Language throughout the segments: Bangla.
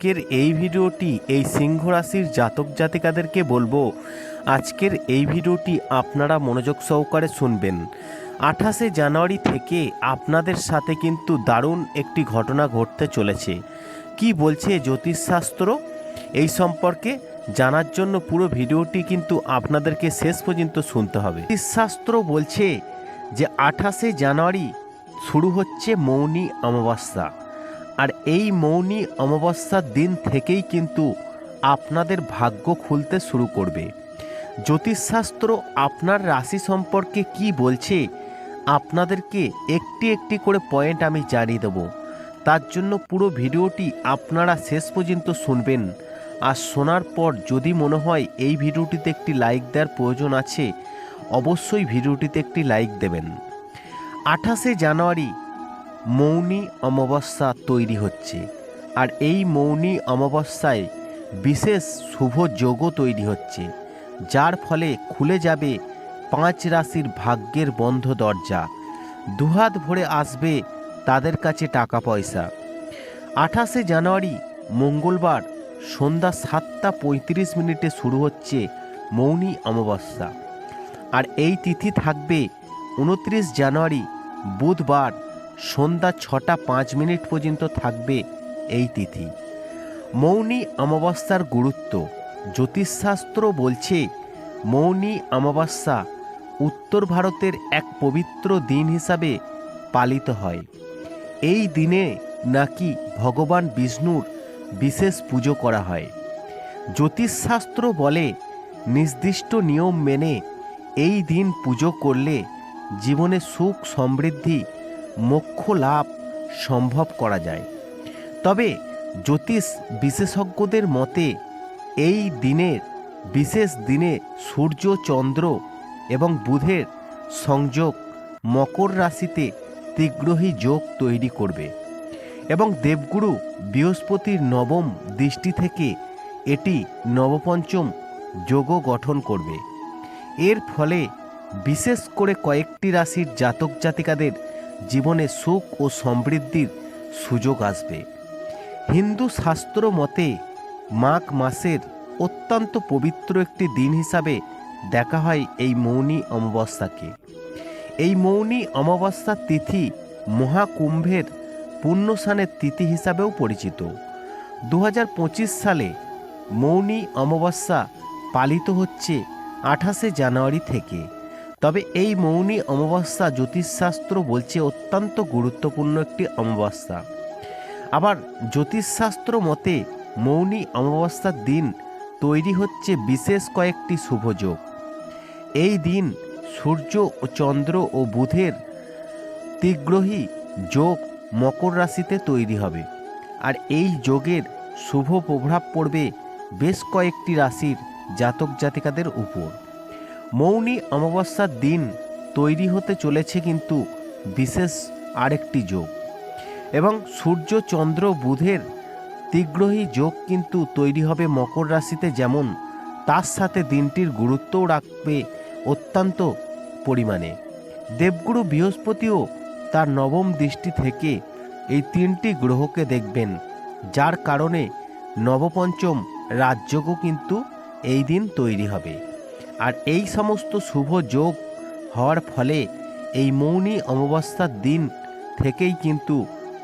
আজকের এই ভিডিওটি এই সিংহ রাশির জাতক জাতিকাদেরকে বলব, আজকের এই ভিডিওটি আপনারা মনোযোগ সহকারে শুনবেন। আঠাশে জানুয়ারি থেকে আপনাদের সাথে কিন্তু দারুণ একটি ঘটনা ঘটতে চলেছে। কি বলছে জ্যোতিষশাস্ত্র? এই সম্পর্কে জানার জন্য পুরো ভিডিওটি কিন্তু আপনাদেরকে শেষ পর্যন্ত শুনতে হবে। জ্যোতিষশাস্ত্র বলছে যে, আঠাশে জানুয়ারি শুরু হচ্ছে মৌনী অমাবস্যা। আর এই মৌনী অমাবস্যার দিন থেকেই কিন্তু আপনাদের ভাগ্য খুলতে শুরু করবে। জ্যোতিষশাস্ত্র আপনার রাশি সম্পর্কে কি বলছে, আপনাদেরকে একটি একটি করে পয়েন্ট আমি জানিয়ে দেবো। তার জন্য পুরো ভিডিওটি আপনারা শেষ পর্যন্ত শুনবেন। আর শোনার পর যদি মনে হয় এই ভিডিওটিতে একটি লাইক দেওয়ার প্রয়োজন আছে, অবশ্যই ভিডিওটিতে একটি লাইক দেবেন। আঠাশে জানুয়ারি মৌনী অমাবস্যা তৈরি হচ্ছে। আর এই মৌনী অমাবস্যায় বিশেষ শুভ যোগও তৈরি হচ্ছে, যার ফলে খুলে যাবে পাঁচ রাশির ভাগ্যের বন্ধ দরজা। দুহাত ভরে আসবে তাদের কাছে টাকা পয়সা আঠাশে জানুয়ারি, মঙ্গলবার, সন্ধ্যা সাতটা পঁয়ত্রিশ মিনিটে শুরু হচ্ছে মৌনী অমাবস্যা। আর এই তিথি থাকবে উনত্রিশ জানুয়ারি, বুধবার সন্ধ্যা ছটা পাঁচ মিনিট পর্যন্ত থাকবে এই তিথি। মৌনী অমাবস্যার গুরুত্ব। জ্যোতিষশাস্ত্র বলছে, মৌনী অমাবস্যা উত্তর ভারতের এক পবিত্র দিন হিসাবে পালিত হয়। এই দিনে নাকি ভগবান বিষ্ণুর বিশেষ পুজো করা হয়। জ্যোতিষশাস্ত্র বলে, নির্দিষ্ট নিয়ম মেনে এই দিন পুজো করলে জীবনে সুখ সমৃদ্ধি মোক্ষ লাভ সম্ভব করা যায়। তবে জ্যোতিষ বিশেষজ্ঞদের মতে, এই দিনের বিশেষ দিনে সূর্য, চন্দ্র এবং বুধের সংযোগ মকর রাশিতে তীগ্রহী যোগ তৈরি করবে এবং দেবগুরু বৃহস্পতির নবম দৃষ্টি থেকে এটি নবপঞ্চম যোগও গঠন করবে। এর ফলে বিশেষ করে কয়েকটি রাশির জাতক জাতিকাদের জীবনে সুখ ও সমৃদ্ধির সুযোগ আসবে। হিন্দু শাস্ত্র মতে, মাঘ মাসের অত্যন্ত পবিত্র একটি দিন হিসাবে দেখা হয় এই মৌনী অমাবস্যাকে। এই মৌনী অমাবস্যার তিথি মহাকুম্ভের পুণ্যস্নানের তিথি হিসাবেও পরিচিত। দু হাজার পঁচিশ সালে মৌনী অমাবস্যা পালিত হচ্ছে আঠাশে জানুয়ারি থেকে। তবে এই মৌনী অমাবস্যা জ্যোতিষশাস্ত্র বলছে অত্যন্ত গুরুত্বপূর্ণ একটি অমাবস্যা। আবার জ্যোতিষশাস্ত্র মতে মৌনী অমাবস্যার দিন তৈরি হচ্ছে বিশেষ কয়েকটি শুভযোগ এই দিন সূর্য ও চন্দ্র ও বুধের তীগ্রহী যোগ মকর রাশিতে তৈরি হবে। আর এই যোগের শুভ প্রভাব পড়বে বেশ কয়েকটি রাশির জাতক জাতিকাদের উপর। মৌনী অমাবস্যার দিন তৈরি হতে চলেছে কিন্তু বিশেষ আরেকটি যোগ। এবং সূর্য, চন্দ্র, বুধের তীগ্রহী যোগ কিন্তু তৈরি হবে মকর রাশিতে যেমন তার সাথে দিনটির গুরুত্বও রাখবে অত্যন্ত পরিমাণে। দেবগুরু বৃহস্পতিও তার নবম দৃষ্টি থেকে এই তিনটি গ্রহকে দেখবেন, যার কারণে নবপঞ্চম রাজযোগও কিন্তু এই দিন তৈরি হবে। আর এই সমস্ত শুভ যোগ হওয়ার ফলে এই মৌনী অমাবস্যার দিন থেকেই কিন্তু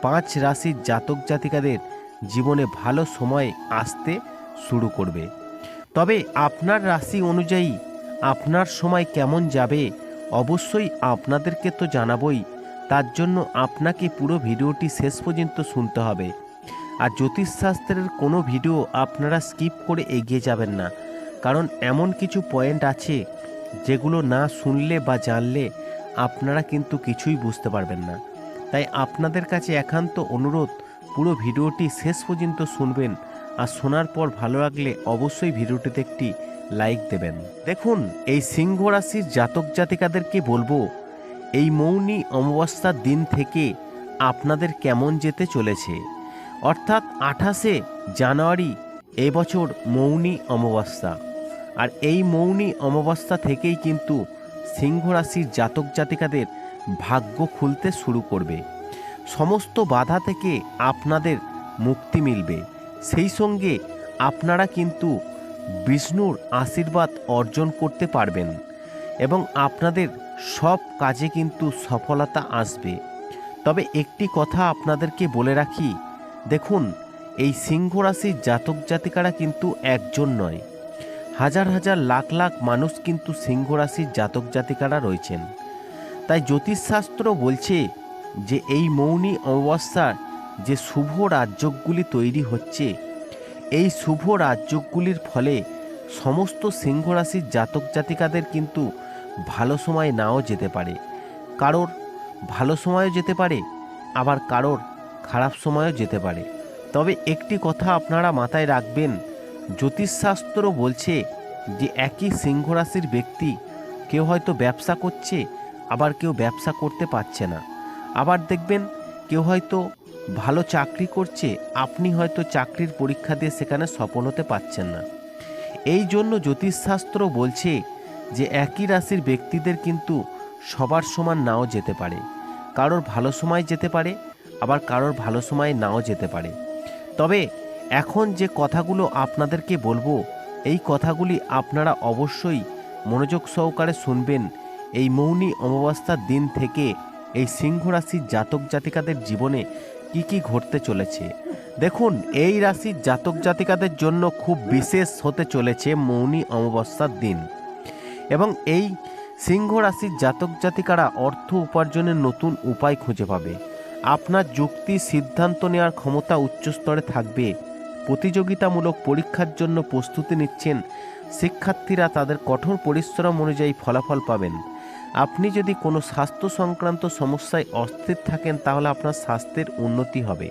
পাঁচ রাশির জাতক জাতিকাদের জীবনে ভালো সময় আসতে শুরু করবে। তবে আপনার রাশি অনুযায়ী আপনার সময় কেমন যাবে অবশ্যই আপনাদেরকে তো জানাবই। তার জন্য আপনাকে পুরো ভিডিওটি শেষ পর্যন্ত শুনতে হবে। আর জ্যোতিষশাস্ত্রের কোনো ভিডিও আপনারা স্কিপ করে এগিয়ে যাবেন না। কারণ এমন কিছু পয়েন্ট আছে যেগুলো না শুনলে বা জানলে আপনারা কিন্তু কিছুই বুঝতে পারবেন না। তাই আপনাদের কাছে একান্ত অনুরোধ, পুরো ভিডিওটি শেষ পর্যন্ত শুনবেন আর শোনার পর ভালো লাগলে অবশ্যই ভিডিওটিতে একটি লাইক দেবেন। দেখুন, এই সিংহ রাশির জাতক জাতিকাদেরকে বলব, এই মৌনী অমাবস্যার দিন থেকে আপনাদের কেমন যেতে চলেছে? অর্থাৎ আঠাশে জানুয়ারি এবছর মৌনী অমাবস্যা। আর এই মৌনী অমাবস্যা থেকেই কিন্তু সিংহ রাশির জাতক জাতিকাদের ভাগ্য খুলতে শুরু করবে। সমস্ত বাধা থেকে আপনাদের মুক্তি মিলবে। সেই সঙ্গে আপনারা কিন্তু বিষ্ণুর আশীর্বাদ অর্জন করতে পারবেন এবং আপনাদের সব কাজে কিন্তু সফলতা আসবে। তবে একটি কথা আপনাদেরকে বলে রাখি, দেখুন, এই সিংহ রাশির জাতক জাতিকারা কিন্তু একজন নয়। হাজার হাজার লাখ লাখ মানুষ কিন্তু সিংহ রাশির জাতক জাতিকারা রয়েছেন। তাই জ্যোতিষশাস্ত্র বলছে যে এই মৌনী অমাবস্যার যে শুভ রাজ্যগুলি তৈরি হচ্ছে, এই শুভ রাজ্যগুলির ফলে সমস্ত সিংহ রাশির জাতক জাতিকাদের কিন্তু ভালো সময় নাও যেতে পারে। কারোর ভালো সময়ও যেতে পারে, আবার কারোর খারাপ সময়ও যেতে পারে। তবে একটি কথা আপনারা মাথায় রাখবেন জ্যোতিষশাস্ত্র বলছে যে একই সিংহ রাশির ব্যক্তি কেউ হয়তো ব্যবসা করছে, আবার কেউ ব্যবসা করতে পারছে না। আবার দেখবেন কেউ হয়তো ভালো চাকরি করছে, আপনি হয়তো চাকরির পরীক্ষা দিয়ে সেখানে সফল হতে পারছেন না। এই জন্য জ্যোতিষশাস্ত্র বলছে যে একই রাশির ব্যক্তিদের কিন্তু সবার সমান নাও যেতে পারে। কারোর ভালো সময় যেতে পারে, আবার কারোর ভালো সময় নাও যেতে পারে। তবে এখন যে কথাগুলো আপনাদেরকে বলব, এই কথাগুলি আপনারা অবশ্যই মনোযোগ সহকারে শুনবেন এই মৌনী অমাবস্যার দিন থেকে এই সিংহ রাশির জাতক জাতিকাদের জীবনে কি কি ঘটতে চলেছে। দেখুন, এই রাশির জাতক জাতিকাদের জন্য খুব বিশেষ হতে চলেছে মৌনী অমাবস্যার দিন। এবং এই সিংহ রাশির জাতক জাতিকারা অর্থ উপার্জনের নতুন উপায় খুঁজে পাবে। আপনার যুক্তি সিদ্ধান্ত নেওয়ার ক্ষমতা উচ্চ স্তরে থাকবে। প্রতিযোগিতামূলক পরীক্ষার জন্য প্রস্তুতি নিচ্ছেন শিক্ষার্থীরা তাদের কঠোর পরিশ্রম অনুযায়ী ফলাফল পাবেন। আপনি যদি কোনো স্বাস্থ্য সংক্রান্ত সমস্যায় অস্থির থাকেন, তাহলে আপনার স্বাস্থ্যের উন্নতি হবে।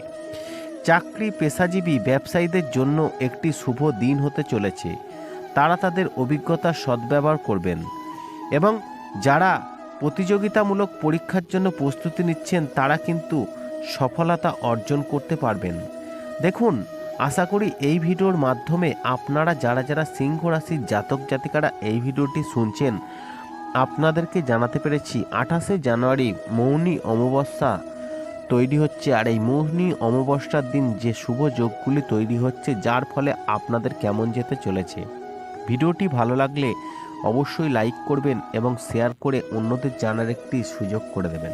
চাকরি পেশাজীবী ব্যবসায়ীদের জন্য একটি শুভ দিন হতে চলেছে। তারা তাদের অভিজ্ঞতা সদ্ব্যবহার করবেন এবং যারা প্রতিযোগিতামূলক পরীক্ষার জন্য প্রস্তুতি নিচ্ছেন, তারা কিন্তু সফলতা অর্জন করতে পারবেন। দেখুন আশা করি এই ভিডিওর মাধ্যমে আপনারা যারা যারা সিংহ রাশির জাতক জাতিকারা এই ভিডিওটি শুনছেন, আপনাদেরকে জানাতে পেরেছি আঠাশে জানুয়ারি মৌনী অমাবস্যা তৈরি হচ্ছে। আর এই মৌনী অমাবস্যার দিন যে শুভ যোগগুলি তৈরি হচ্ছে, যার ফলে আপনাদের কেমন যেতে চলেছে। ভিডিওটি ভালো লাগলে অবশ্যই লাইক করবেন এবং শেয়ার করে অন্যদের জানার একটি সুযোগ করে দেবেন।